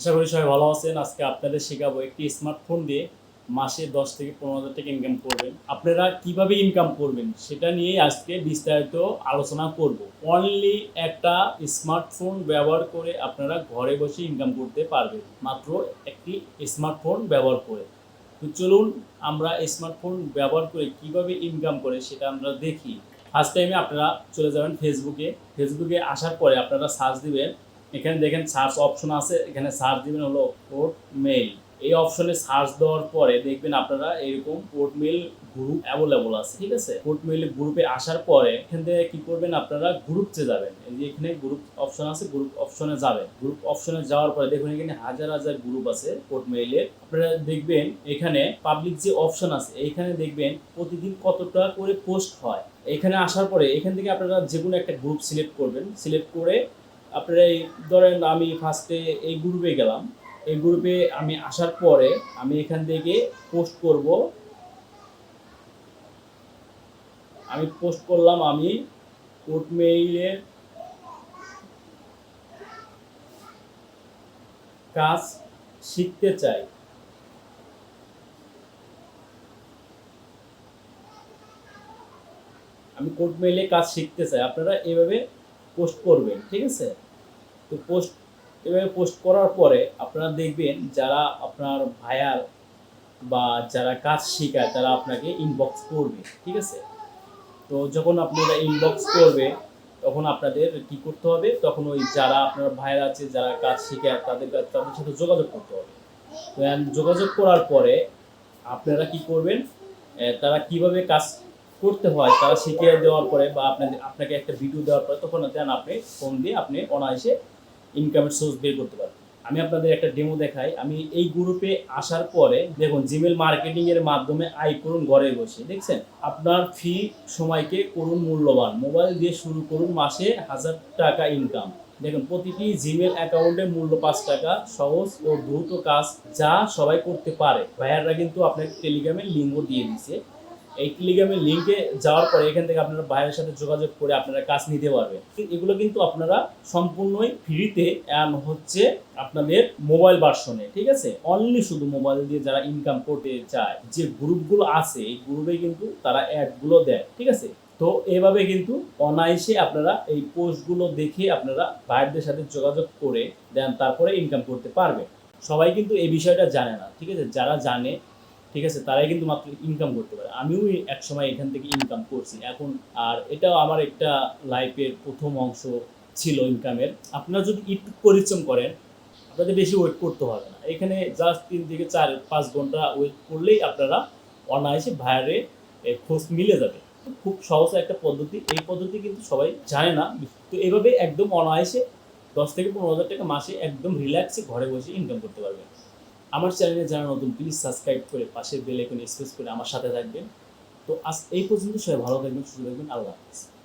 আশা করি সবাই ভালো আছেন। আজকে আপনাদের শেখাবো একটি স্মার্টফোন দিয়ে মাসে দশ থেকে পনেরো হাজার টাকা ইনকাম করবেন। আপনারা কীভাবে ইনকাম করবেন সেটা নিয়ে আজকে বিস্তারিত আলোচনা করব। অনলি একটা স্মার্টফোন ব্যবহার করে আপনারা ঘরে বসে ইনকাম করতে পারবেন। মাত্র একটি স্মার্টফোন ব্যবহার করে। তো চলুন আমরা স্মার্টফোন ব্যবহার করে কীভাবে ইনকাম করে সেটা আমরা দেখি। ফার্স্ট টাইমে আপনারা চলে যাবেন ফেসবুকে ফেসবুকে আসার পরে আপনারা সার্চ দিবেন এখানে দেখেন সার্চ অপশন আছে, এখানে সার্চ দিবেন হলো পোর্ট মেইল এই অপশনে সার্চ দেওয়ার পরে দেখবেন আপনারা এরকম পোর্ট মেইল গ্রুপ অ্যাভেলেবল আছে, ঠিক আছে? পোর্ট মেইল গ্রুপে আসার পরে এখান থেকে কি করবেন আপনারা গ্রুপতে যাবেন। এই যে এখানে গ্রুপ অপশন আছে গ্রুপ অপশনে যাবেন। গ্রুপ অপশনে যাওয়ার পরে দেখুন এখানে হাজার হাজার গ্রুপ আছে পোর্ট মেইলের আপনারা দেখবেন এখানে পাবলিক যে অপশন আছে, এইখানে দেখবেন প্রতিদিন কতটা করে পোস্ট হয়। এখানে আসার পরে এখান থেকে আপনারা যে কোনো একটা গ্রুপ সিলেক্ট করবেন। সিলেক্ট করে আপনারা এই ধরেন আমি ফার্স্টে এই গ্রুপে গেলাম। এই গ্রুপে আমি আসার পরে আমি এখান থেকে পোস্ট করব। আমি পোস্ট করলাম আমি কোর্ট মেইলের কাজ শিখতে চাই। আমি কোর্ট মেইলে কাজ শিখতে চাই। আপনারা এভাবে পোস্ট করবেন, ঠিক আছে? তো পোস্ট এভাবে পোস্ট করার পরে আপনারা দেখবেন যারা আপনার ভাইয়ার বা যারা কাজ শেখায় তারা আপনাকে ইনবক্স করবে, ঠিক আছে? তো যখন আপনারা ইনবক্স করবে, তখন আপনাদের কি করতে হবে? তখন ওই যারা আপনার ভাইয়ার আছে, যারা কাজ শেখায় তাদের তাদের সাথে যোগাযোগ করতে হবে। যোগাযোগ করার পরে আপনারা কি করবেন? তারা কীভাবে কাজ করতে হয়, তারা শিখিয়ে দেওয়ার পরে বা আপনাদের, আপনাকে একটা ভিডিও দেওয়ার পরে তখন দেন আপনি ফোন দিয়ে আপনি অনায়াসে ইনকামের সোর্স বের করতে পারবেন। আমি আপনাদের একটা ডেমো দেখাই। আমি এই গ্রুপে আসার পরে দেখুন জিমেল মার্কেটিং এর মাধ্যমে আয় করুন, ঘরে বসে। দেখছেন? আপনার ফি সময়কে করুন, মূল্যবান। মোবাইল দিয়ে শুরু করুন, মাসে হাজার টাকা ইনকাম দেখুন, প্রতিটি জিমেল অ্যাকাউন্টে মূল্য পাঁচ টাকা, সহজ ও দ্রুত কাজ যা সবাই করতে পারে। ভাইয়াররা কিন্তু আপনার টেলিগ্রামের লিঙ্কও দিয়ে দিছে এই টেলিগ্রামের লিঙ্কে যাওয়ার পরে এখান থেকে আপনারা ভাইয়ের সাথে যোগাযোগ করে আপনারা কাজ নিতে পারবেন। এগুলো কিন্তু আপনারা সম্পূর্ণই ফ্রিতে অ্যান হচ্ছে আপনাদের মোবাইল ভার্সনে ঠিক আছে? অনলি শুধু মোবাইল দিয়ে যারা ইনকাম করতে চায়, যে গ্রুপগুলো আছে, এই গ্রুপে কিন্তু তারা অ্যাডগুলো দেয়, ঠিক আছে? তো এভাবে কিন্তু অনায়াসে আপনারা এই পোস্টগুলো দেখে আপনারা ভাইয়ারদের সাথে যোগাযোগ করে দেন, তারপরে ইনকাম করতে পারবেন। সবাই কিন্তু এই বিষয়টা জানে না, ঠিক আছে? যারা জানে ঠিক আছে? তারাই কিন্তু মাত্র ইনকাম করতে পারে। আমিও এক সময় এখান থেকে ইনকাম করছি। এখন আর এটাও আমার একটা লাইফের প্রথম অংশ ছিল ইনকামের আপনারা যদি একটু পরিশ্রম করেন, আপনাদের বেশি ওয়েট করতে হবে না। এখানে জাস্ট তিন থেকে চার, পাঁচ ঘণ্টা ওয়েট করলেই আপনারা অনায়াসে ভাইয়ারে খোঁজ মিলে যাবে। খুব সহজ একটা পদ্ধতি। এই পদ্ধতি কিন্তু সবাই জানে না। তো এইভাবে একদম অনায়াসে দশ থেকে পনেরো হাজার টাকা মাসে একদম রিল্যাক্সে ঘরে বসে ইনকাম করতে পারবেন। আমার চ্যানেলে যারা নতুন প্লিজ সাবস্ক্রাইব করে পাশে বেল আইকনে স্পেস করে আমার সাথে থাকবেন। তো আজ এই পর্যন্ত সবাই ভালো থাকবেন, সুস্থ থাকবেন, আল্লাহ হাফিজ।